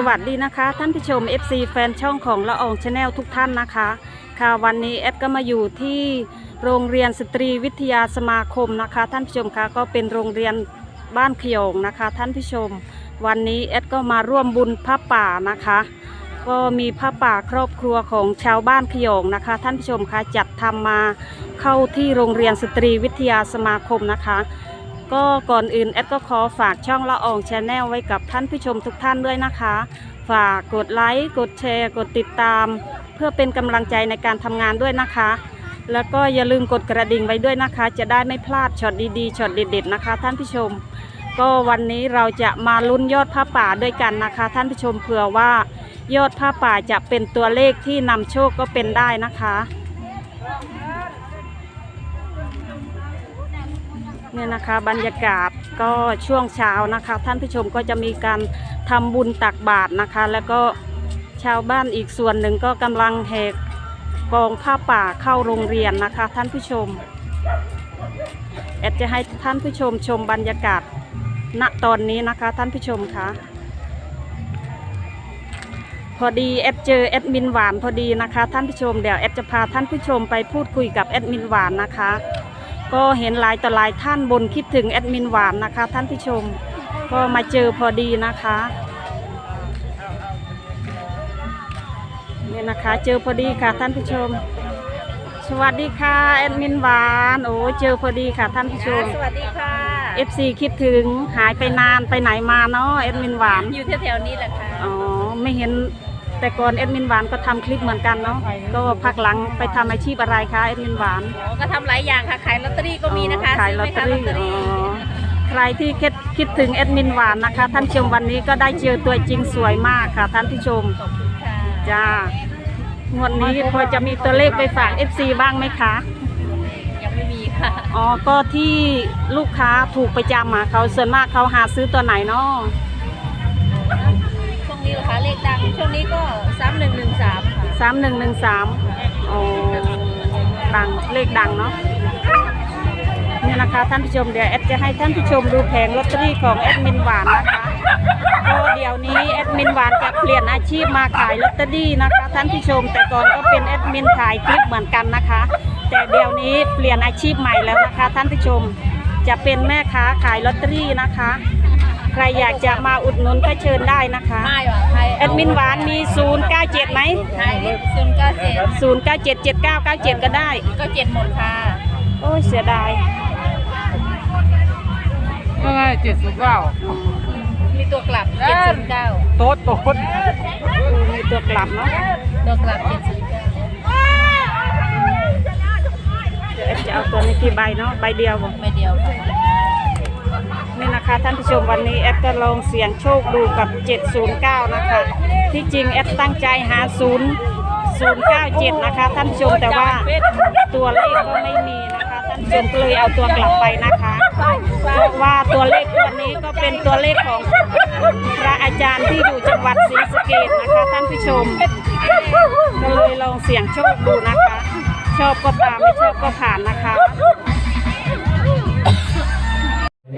สวัสดีนะคะ ท่านผู้ชม FC แฟนช่องของละอองชาแนลทุกท่านนะคะ ค่ะวันนี้แอดก็มาอยู่ที่โรงเรียนสตรีวิทยาสมาคมนะคะ ท่านผู้ชมคะก็เป็นโรงเรียนบ้านขยงนะคะ ท่านผู้ชม วันนี้แอดก็มาร่วมบุญพระป่านะคะ ก็มีพระป่าครอบครัวของชาวบ้านขยงนะคะ ท่านผู้ชมคะจัดทำมาเข้าที่โรงเรียนสตรีวิทยาสมาคมนะคะ ก็ก่อนอื่นแอดก็ขอฝากช่องละอองชาแนลไว้กับท่านผู้ชมทุกท่านด้วยนะคะ ฝากกดไลค์กดแชร์ กดติดตาม เพื่อเป็นกำลังใจในการทำงานด้วยนะคะ แล้วก็อย่าลืมกดกระดิ่งไว้ด้วยนะคะ จะได้ไม่พลาดช็อตดีๆช็อตเด็ดๆนะคะ ท่านผู้ชม ก็วันนี้เราจะมาลุ้นยอดผ้าป่าด้วยกันนะคะ ท่านผู้ชมเผื่อว่ายอดผ้าป่าจะเป็นตัวเลขที่นำโชคก็เป็นได้นะคะ เนี่ยนะคะบรรยากาศก็ช่วงเช้านะคะ ท่านผู้ชมก็จะมีการทำบุญตักบาตรนะคะ แล้วก็ชาวบ้านอีกส่วนหนึ่งก็กำลังแหกกองผ้าป่าเข้าโรงเรียนนะคะ ท่านผู้ชมแอดจะให้ท่านผู้ชมชมบรรยากาศณตอนนี้นะคะ ท่านผู้ชมคะพอดีแอดเจอแอดมินหวานพอดีนะคะ ท่านผู้ชมเดี๋ยวแอดจะพาท่านผู้ชมไปพูดคุยกับแอดมินหวานนะคะ ก็เห็นหลายต่อหลายท่านบนคิดถึงแอดมินหวานนะคะ ท่านผู้ชมก็มาเจอพอดีนะคะเนี่ยนะคะ เจอพอดีค่ะท่านผู้ชม สวัสดีค่ะแอดมินหวานโอ้เจอพอดีค่ะท่านผู้ชม สวัสดีค่ะ FC คิดถึงหายไปนานไปไหนมาเนาะแอดมินหวานอยู่แถวๆนี้แหละค่ะอ๋อไม่เห็น แต่ก่อนแอดมินหวานก็ทำคลิปเหมือนกันเนาะก็พักหลังไปทำอาชีพอะไรคะแอดมินหวานอ๋อก็ทำหลายอย่างค่ะ ขายลอตเตอรี่ก็มีนะคะอ๋อขายลอตเตอรี่ซื้ไหมคะลอตเตอรี่อ๋อใครที่คิดคิดถึงแอดมินหวานนะคะ ท่านผู้ชมวันนี้ก็ได้เจอตัวจริงสวยมากค่ะ ท่านผู้ชมขอบคุณค่ะจ้างวดนี้พอจะมีตัวเลขไปฝาก FC บ้างไหมคะ ยังไม่มีค่ะ อ๋อ ก็ที่ลูกค้าถูกประจำอะเขาส่วนมากเขาหาซื้อตัวไหนเนาะช่วง นี้เหรอคะเลขดังช่วงนี้ก็สามหนึ่งหนึ่งสามค่ะสามหนึ่งหนึ่งสามอ๋อดังเลขดังเนาะเนี่ยนะคะท่านผู้ชมเดี๋ยวแอดจะให้ท่านผู้ชมดูแผงลอตเตอรี่ของแอดมินหวานนะคะก็เดี๋ยวนี้แอดมินหวานจะเปลี่ยนอาชีพมาขายลอตเตอรี่นะคะ ท่านผู้ชมแต่ก่อนก็เป็นแอดมินถ่ายคลิปเหมือนกันนะคะ แต่เดี๋ยวนี้เปลี่ยนอาชีพใหม่แล้วนะคะ ท่านผู้ชมจะเป็นแม่ค้าขายลอตเตอรี่นะคะ รอยากจะมาอุดหนุนก็เชิญได้นะคะไม่หรอไทยแอดมินหวานมี 097ไหมไทยศูนย์เก้าเจ็ด0977997 ก็ได้ ก็เจ็ดหมดค่ะโอ้ยเสียดาย ก็ไงเจ็ดสิบเก้ามีตัวกลับเจ็ดศูนย์เก้าโต๊ดโต๊ดมีตัวกลับเนาะตัวกลับเจ็ดศูนย์เก้าเดี๋ยวแอดจะเอาตัวนี้กี่ใบเนาะใบเดียวบ่ ไม่เดียวค่ะ นี่นะคะท่านผู้ชมวันนี้แอดก็ลองเสี่ยงโชคดูกับ 709 นะคะ ที่จริงแอดตั้งใจหา 0 097 นะคะ ท่านผู้ชมแต่ว่าตัวเลขก็ไม่มีนะคะ ท่านผู้ชมก็เลยเอาตัวกลับไปนะคะเพราะว่าตัวเลขตัวนี้ก็เป็นตัวเลขของพระอาจารย์ที่อยู่จังหวัดศรีสะเกษนะคะ ท่านผู้ชมก็เลยลองเสี่ยงโชคดูนะคะ ชอบก็ตามไม่ชอบก็ผ่านนะคะ ขอ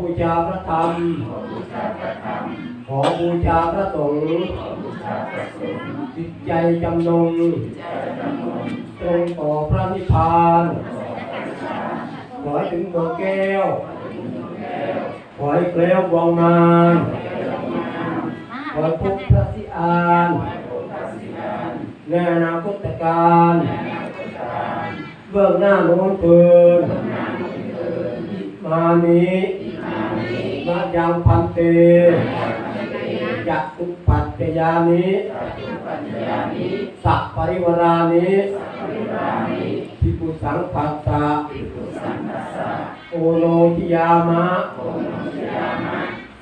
บูชาพระธรรม ขอบูชาพระสงฆ์จิตใจจำนงตรงต่อพระนิพพาน ขอถึงดวงแก้ว ขอให้เกลียววองมานขอให้พบพระสิอานในอนาคตการเบื้องหน้าโน้นเพินมานี้มายังพันเตยักตุปัจจยานิสัพปริวรานิพิปุสังปัสสะ โอโลทิยามะ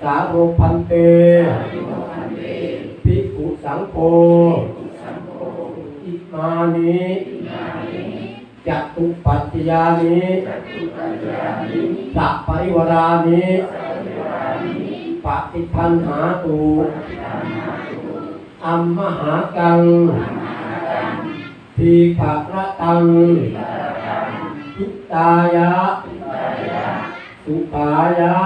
สาโรพันเต ภิกขุสังโฆอิมานิจัตุปัจจยานิสัพปริวรานิปฏิพันหาตุออัมมหากังทีขะระตัง อิตายะ สุปายะ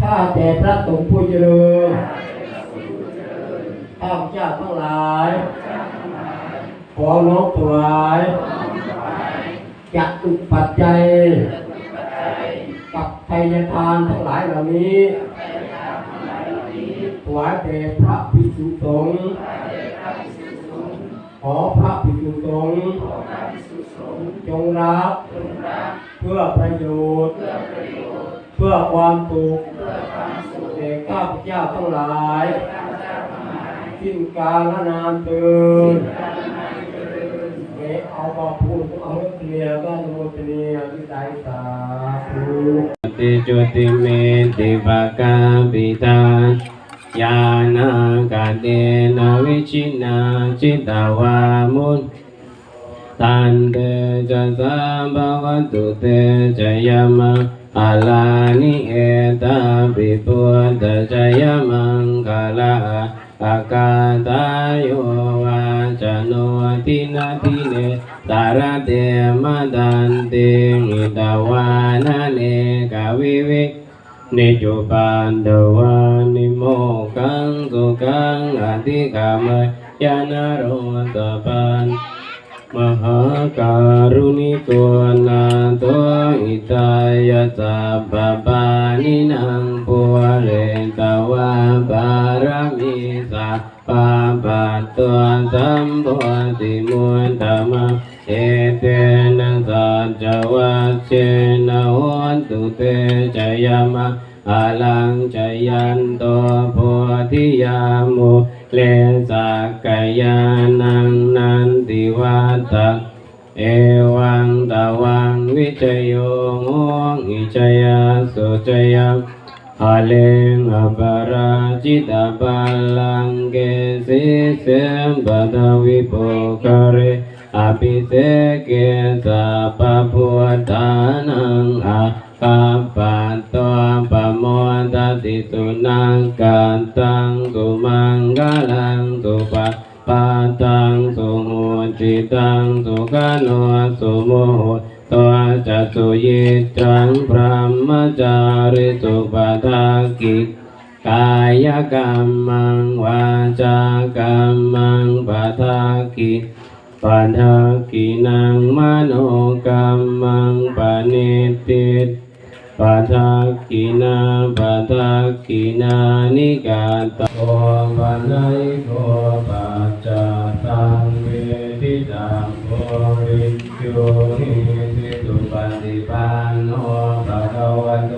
ข้าแต่พระสงฆ์ผู้เจริญข้าพเจ้าทั้งหลาย ขอน้อมถวายจักตุปัจจัยกับไทยทานทั้งหลายเหล่านี้ถวายแด่พระภิกษุสงฆ์ขอพระภิกษุส งฆ์จงรับเพื่อประโยชน์เพื่อความสุขแก่ข้าพเจ้าทั้งหลายสิ้นกาลนานเตือนเมเอาบาพูดเอาเรื่องเนียก็สมุทเนียที่ใจสาธุติจุติเมติภะกาปิตาญาณกาเตนะวิชินาจิตตวามุน ตันเตจะสัมภวตุเตจะยมะอาลานิเอตาปิปุตตะจะยมังคลาอากาตายโยวาจโนทินาทิเนตาระเตมะดันเตมิตาวานาเนกาวิเวกนิจุปันตวานิโมกังสุกังอธิกามยานโรตปัน มหาการุณิโกนาโตอิตายะสัพพปานินางปุเรนตวาบารมิสัพพะปัตตัวสัมโพธิมุตตมะเอเตนะสัจวัชเชนะโหนตุเตจยามะอาลังจยันโตโพธิยามุ เลสกายานังนันติวัตตะเอวังตะวังวิจโยโงอิจยาสุจยามหาเลงอปาราจิตาปัลลังเกสิเสมปะทวิปุกเรอภิเสเกสัพพพุทธานังอา กัปปตตวปะโมตติสุนังกันตังสุมังกาลังสุปะปาตังสุโหจิตังสุกาโนสุโมหตัวจัตุยิจังพระมจาริสุปะทากิกายกรรมังวาจากรรมังปะทากิปัญหากินังมโนกรรมังปณิติต ปัทากินาปัทากินานิกาตโกปันไนโกปัจจตังเวทิตังโกวิจโยนิสิตุปฏิปันโนภะคะวะโต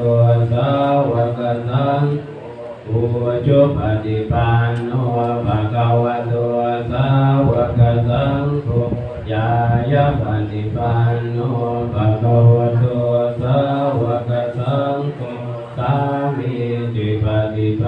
สาวกสังอุจุปฏิปันโนภะคะวะ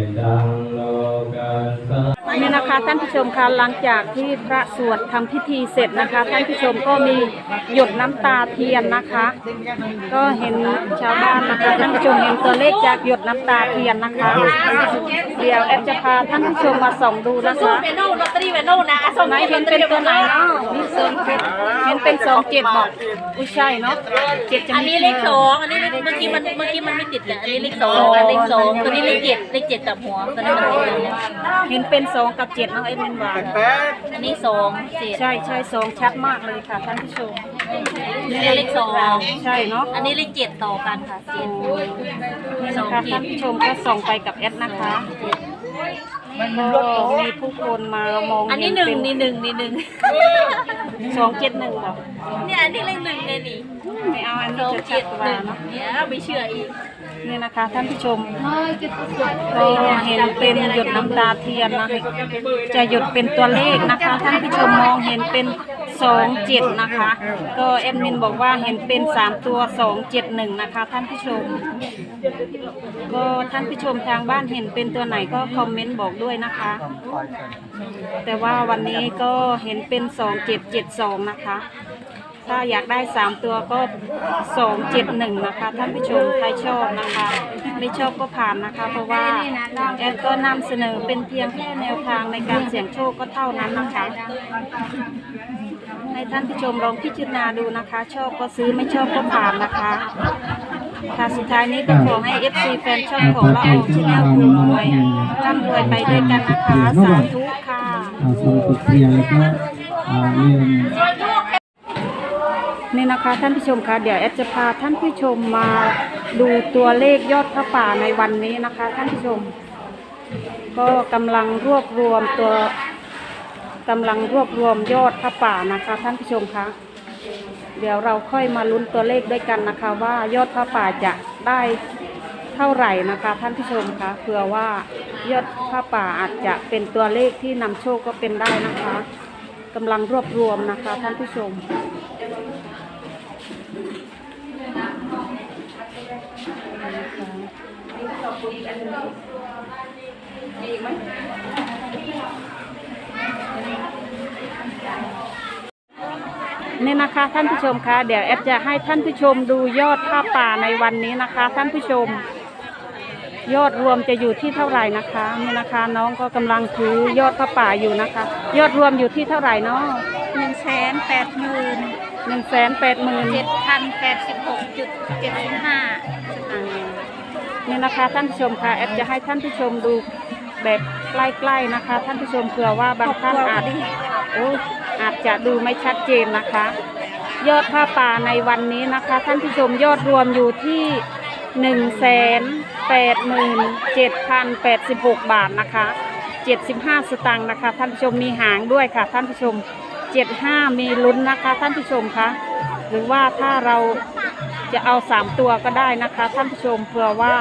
and um, นี่นะคะท่านผู้ชมคะหลังจากที่พระสวดทำพิธีเสร็จนะคะ ท่านผู้ชมก็มีหยดน้ำตาเทียนนะคะ ก็เห็นชาวบ้านนะคะท่านผู้ชมเห็นตัวเลขจากหยดน้ำตาเทียนนะคะ เดี๋ยวแอดจะพาท่านผู้ชมมาส่องดูนะสู้คะเมนูลอตเตอรี่เมนูนะส่งไหนเห็นเป็นตัวไหนเนาะนี่เสริมเจ็ดเห็นเป็นสองเจ็ดบอกอุ้ยใช่เนาะเจ็ดจะอันมีนี้เลขสองอันนี้เลขเมื่อกี้มันเมื่อกี้มันไม่ติดกันอันนี้เลขสองอันเลขสองตัวนี้เลขเจ็ดเลขเจ็ดกับหัวตัวนี้มันติดกันเนี่ยเห็นเป็นสองกับเจ็ดน้องเอ็ดมินวาอันนี้สองเจ็ดใช่ใช่สองชัดมากเลยค่ะท่านผู้ชมนี่เลขสองใช่เนาะอันนี้เลขเจ็ดต่อกันค่ะเจ็ดนี่นะคะท่านผู้ชมก็ส่องไปกับแอดนะคะก็มีผู้คนมามองอันนี้เห็หนึ่งเป็นี่หนึ่งนี่หนึ่งสองเจ็ดหนึ่งบอกเนี่ยอันนี้เลขหนึ่งเลยนี่ไม่เอาอันสนี้องจะชัเจ็ดดกหว่านึ่งเนาะเนี่ยไม่เชื่ออีก นี่นะคะท่านผู้ชมก็เห็นเป็นหยดน้ำตาเทียนนะคะจะหยดเป็นตัวเลขนะคะ ท่านผู้ชมมองเห็นเป็นสองเจ็ดนะคะ ก็แอดมินบอกว่าเห็นเป็นสามตัวสองเจ็ดหนึ่งนะคะ ท่านผู้ชม ก็ท่านผู้ชมทางบ้านเห็นเป็นตัวไหนก็คอมเมนต์บอกด้วยนะคะ แต่ว่าวันนี้ก็เห็นเป็นสองเจ็ดเจ็ดสองนะคะ ถ้าอยากได้สามตัวก็สองเจ็ดหนึ่งนะคะ ท่านผู้ชมใครชอบนะคะ ไม่ชอบก็ผ่านนะคะ เพราะว่าแอดก็นำเสนอเป็นเพียงแค่แนวทางในการเสี่ยงโชคก็เท่านั้นนะคะ ให้ท่านผู้ชมลองพิจารณาดูนะคะ ชอบก็ซื้อไม่ชอบก็ผ่านนะคะค่ะสุดท้ายนี้ก็ขอให้ FC แฟนช่องของเราออกชแนลถูกหวยร่ำรวยไปด้วยกันนะคะ สาธุค่ะอ่าสรุปเคลียร์แล้วก็อาเรียน นี่นะคะท่านผู้ชมคะเดี๋ยวแอดจะพาท่านผู้ชมมาดูตัวเลขยอดพระป่าในวันนี้นะคะ ท่านผู้ชม ก็กำลังรวบรวมตัวกำลังรวบรวมยอดพระป่านะคะ ท่านผู้ชมคะเดี๋ยวเราค่อยมาลุ้นตัวเลขด้วยกันนะคะ ว่ายอดพระป่าจะได้เท่าไหร่นะคะ ท่านผู้ชมคะเผื่อว่ายอดพระป่าอาจจะเป็นตัวเลขที่นำโชคก็เป็นได้นะคะกำลังรวบรวมนะคะ ท่านผู้ชม นี่นะคะท่านผู้ชมคะเดี๋ยวแอดจะให้ท่านผู้ชมดูยอดผ้าป่าในวันนี้นะคะ ท่านผู้ชม ยอดรวมจะอยู่ที่เท่าไหร่นะคะนี่นะคะน้องก็กำลังถือยอดผ้าป่าอยู่นะคะ ยอดรวมอยู่ที่เท่าไหร่เนาะหนึ่งแสนแปดหมื่นหนึ่งแสนแปดหมื่นเจ็ดพันแปดสิบหกจุดเจ็ดสิบห้า นี่นะคะ ท่านผู้ชมคะแอดจะให้ท่านผู้ชมดูแบบใกล้ๆนะคะ ท่านผู้ชมเผื่อว่าบางท่านอาจโอ้อาจจะดูไม่ชัดเจนนะคะ ยอดผ้าป่าในวันนี้นะคะ ท่านผู้ชมยอดรวมอยู่ที่หนึ่งแสนแปดหมื่นเจ็ดพันแปดสิบหกบาทนะคะเจ็ดสิบห้าสตางค์นะคะ ท่านผู้ชมมีหางด้วยค่ะ ท่านผู้ชมเจ็ดห้ามีลุ้นนะคะ ท่านผู้ชมคะหรือว่าถ้าเรา จะเอาสามตัวก็ได้นะคะท่านผู้ชมเผื่อว่า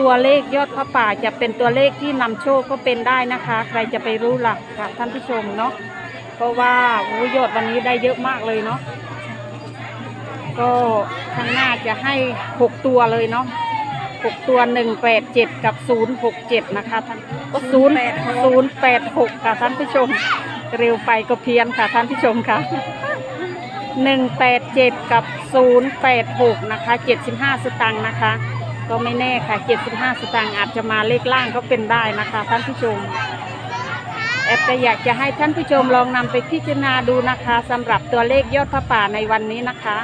ตัวเลขยอดพระป่าจะเป็นตัวเลขที่นำโชคก็เป็นได้นะคะ ใครจะไปรู้ล่ะค่ะท่านผู้ชมเนาะเพราะว่าโอ้ยอดวันนี้ได้เยอะมากเลยเนาะก็ข้างหน้าจะให้หกตัวเลยเนาะหกตัวหนึ่งแปดเจ็ดกับศูนย์หกเจ็ดนะคะท่านก็ศูนย์ศูนย์แปดหกค่ะท่านผู้ชม เร็วไปก็เพี้ยนค่ะท่านผู้ชมค่ะ หนึ่งแปดเจ็ดกับศูนย์แปดหกนะคะเจ็ดสิบห้าสตังค์นะคะ ก็ไม่แน่ค่ะเจ็ดสิบห้าสตังค์อาจจะมาเลขล่างก็เป็นได้นะคะท่านผู้ชม แอดก็อยากจะให้ท่านผู้ชมลองนำไปพิจารณาดูนะคะสำหรับตัวเลขยอดพระป่าในวันนี้นะคะ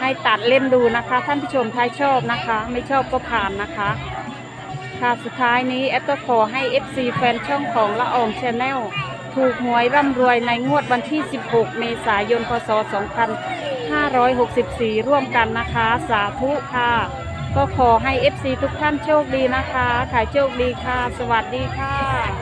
ให้ตัดเล่นดูนะคะ ท่านผู้ชมถ้าชอบนะคะ ไม่ชอบก็ผ่านนะคะ ค่ะสุดท้ายนี้แอดก็ขอให้ FC แฟนช่องของละอองชาแนล ถูกหวยร่ำรวยในงวดวันที่ 16 เมษายน พศ 2564 ร่วมกันนะคะ สาธุค่ะ ก็ขอให้ FC ทุกท่านโชคดีนะคะ ขายโชคดีค่ะ สวัสดีค่ะ